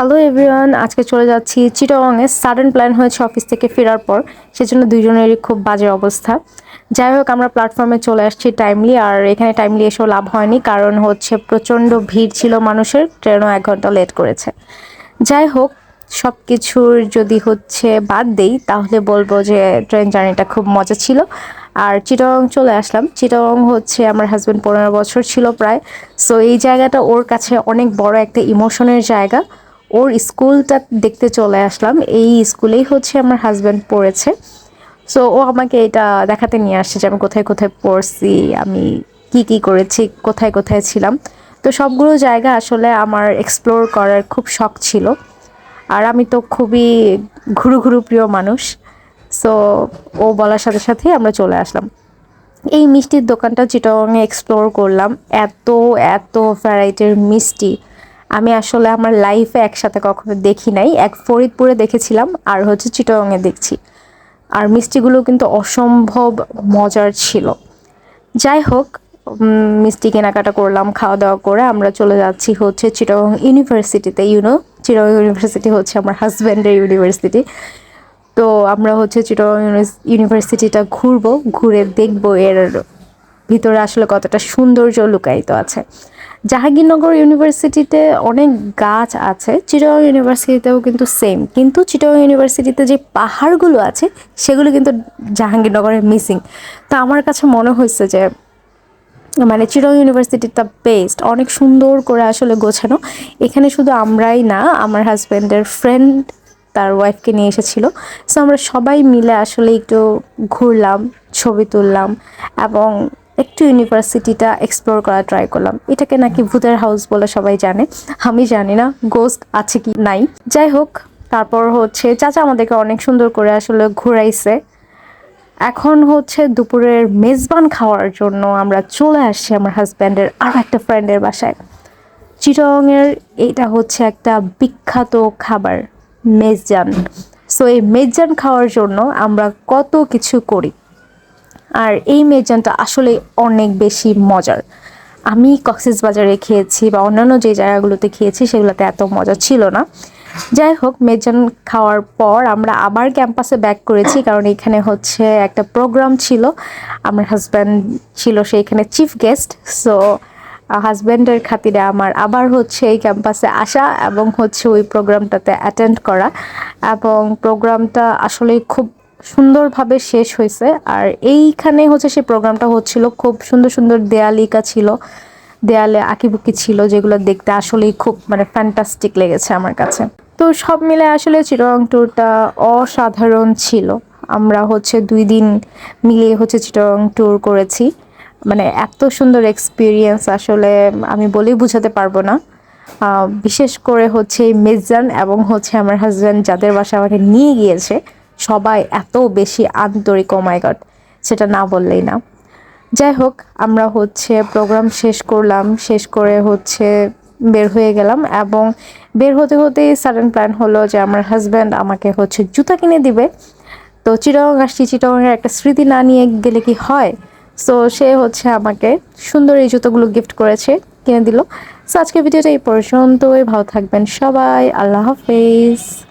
Hello everyone আজকে চলে যাচ্ছি চিটাগংয়ে সাডেন প্ল্যান হয়েছে অফিস থেকে ফেরার পর। সেজন্য দুজনেরই খুব বাজে অবস্থা। যাই হোক, আমরা প্ল্যাটফর্মে চলে আসছি টাইমলি আর এখানে টাইমলি এসেও লাভ হয়নি। কারণ হচ্ছে প্রচণ্ড ভিড় ছিল মানুষের। ট্রেনও এক ঘণ্টা লেট করেছে। যাই হোক সব কিছুর যদি হচ্ছে বাদ দেই, তাহলে বলব যে ট্রেন জার্নিটা খুব মজা ছিল। আর চিটাগং চলে আসলাম। চিটাগং হচ্ছে আমার হাজব্যান্ড পনেরো বছর ছিল প্রায়। সো এই জায়গাটা ওর কাছে অনেক বড় একটা ইমোশনের জায়গা। ওর স্কুলটা দেখতে চলে আসলাম। এই স্কুলেই হচ্ছে আমার হাজব্যান্ড পড়েছে। সো ও আমাকে এটা দেখাতে নিয়ে আসছে যে আমি কোথায় কোথায় পড়ছি, আমি কি কি করেছি, কোথায় কোথায় ছিলাম। তো সবগুলো জায়গা আসলে আমার এক্সপ্লোর করার খুব শখ ছিল। আর আমি তো খুবই ঘুরু ঘুরু প্রিয় মানুষ। সো ও বলার সাথে সাথে আমরা চলে আসলাম। এই মিষ্টির দোকানটা চিটাগংয়ে এক্সপ্লোর করলাম। এত এত ভ্যারাইটির মিষ্টি। আমি আসলে আমার লাইফে একসাথে কখনো দেখি নাই। এক ফরিদপুরে দেখেছিলাম, আর হচ্ছে চিটাগংয়ে দেখছি। আর মিষ্টিগুলো কিন্তু অসম্ভব মজার ছিল। যাই হোক মিষ্টি কেনাকাটা করলাম খাওয়া দাওয়া করে আমরা চলে যাচ্ছি হচ্ছে চিটাগং ইউনিভার্সিটিতে ইউনো চিটাগং ইউনিভার্সিটি হচ্ছে আমার হাজব্যান্ডের ইউনিভার্সিটি। তো আমরা হচ্ছে ইউনিভার্স- ইউনিভার্সিটিটা ঘুরবো, ঘুরে দেখব এর ভিতরে আসলে কতটা সৌন্দর্য লুকায়িত আছে। জাহাঙ্গীরনগর ইউনিভার্সিটিতে অনেক গাছ আছে, চিটাগং ইউনিভার্সিটিতেও কিন্তু সেম কিন্তু চিটাগং ইউনিভার্সিটিতে যে পাহাড়গুলো আছে, সেগুলো কিন্তু জাহাঙ্গীরনগরে মিসিং তো আমার কাছে মনে হয়েছে যে মানে চিরং ইউনিভার্সিটিটা বেস্ট অনেক সুন্দর করে আসলে গোছানো। এখানে শুধু আমরাই না, আমার হাজব্যান্ডের ফ্রেন্ড তার ওয়াইফকে নিয়ে এসেছিল। সো আমরা সবাই মিলে আসলে একটু ঘুরলাম, ছবি তুললাম এবং একটু ইউনিভার্সিটিটা এক্সপ্লোর করা ট্রাই করলাম। এটাকে নাকি ভূতের হাউস বলে সবাই জানে। আমি জানি না গোস্ট আছে কি নাই। যাই হোক, তারপর হচ্ছে চাচা আমাদেরকে অনেক সুন্দর করে আসলে ঘুরাইছে। এখন হচ্ছে দুপুরের মেজবান খাওয়ার জন্য আমরা চলে আসছি আমার হাজব্যান্ডের আরও একটা ফ্রেন্ডের বাসায়। চিটংয়ের এটা হচ্ছে একটা বিখ্যাত খাবার, মেজজান। সো এই মেজজান খাওয়ার জন্য আমরা কত কিছু করি। আর এই মেজানটা আসলে অনেক বেশি মজার। আমি কক্সেস বাজারে খেয়েছি বা অন্যান্য যে জায়গাগুলোতে খেয়েছি সেগুলোতে এত মজা ছিল না। যাই হোক, মেজান খাওয়ার পর আমরা আবার ক্যাম্পাসে ব্যাক করেছি, কারণ এখানে হচ্ছে একটা প্রোগ্রাম ছিল। আমার হাজব্যান্ড ছিল সেইখানে চিফ গেস্ট সো হাজব্যান্ডের খাতিরে আমার আবার হচ্ছে এই ক্যাম্পাসে আসা এবং হচ্ছে ওই প্রোগ্রামটাতে অ্যাটেন্ড করা। এবং প্রোগ্রামটা আসলে খুব সুন্দরভাবে শেষ হয়েছে। আর এইখানে হচ্ছে সেই প্রোগ্রামটা হচ্ছিল, খুব সুন্দর সুন্দর দেয়ালিকা ছিল। দেয়ালে আঁকিবুকি ছিল, যেগুলো দেখতে আসলেই খুব মানে ফ্যান্টাস্টিক লেগেছে আমার কাছে। তো সব মিলে আসলে চিরং ট্যুরটা অসাধারণ ছিল। আমরা হচ্ছে দুই দিন মিলিয়ে হচ্ছে চিটং ট্যুর করেছি। মানে এত সুন্দর এক্সপিরিয়েন্স আসলে আমি বলেই বোঝাতে পারব না। বিশেষ করে হচ্ছে মেজান এবং হচ্ছে আমার হাজব্যান্ড যাদের বাসা আমাকে নিয়ে গিয়েছে। সবাই এত বেশি আন্তরিক ও গড সেটা না বললেই না। যাই হোক, আমরা হচ্ছে প্রোগ্রাম শেষ করলাম, শেষ করে হচ্ছে বের হয়ে গেলাম এবং বের হতে হতেই সাডেন প্ল্যান হলো যে আমার হাজব্যান্ড আমাকে হচ্ছে জুতা কিনে দিবে। তো চিটাগং আসছি চিটাগংয়ের একটা স্মৃতি না নিয়ে গেলে কি হয়? সো সে হচ্ছে আমাকে সুন্দর এই জুতোগুলো গিফট করেছে, কিনে দিল। সো আজকের ভিডিওটা এই পর্যন্তই। ভালো থাকবেন সবাই। আল্লাহ হাফেজ।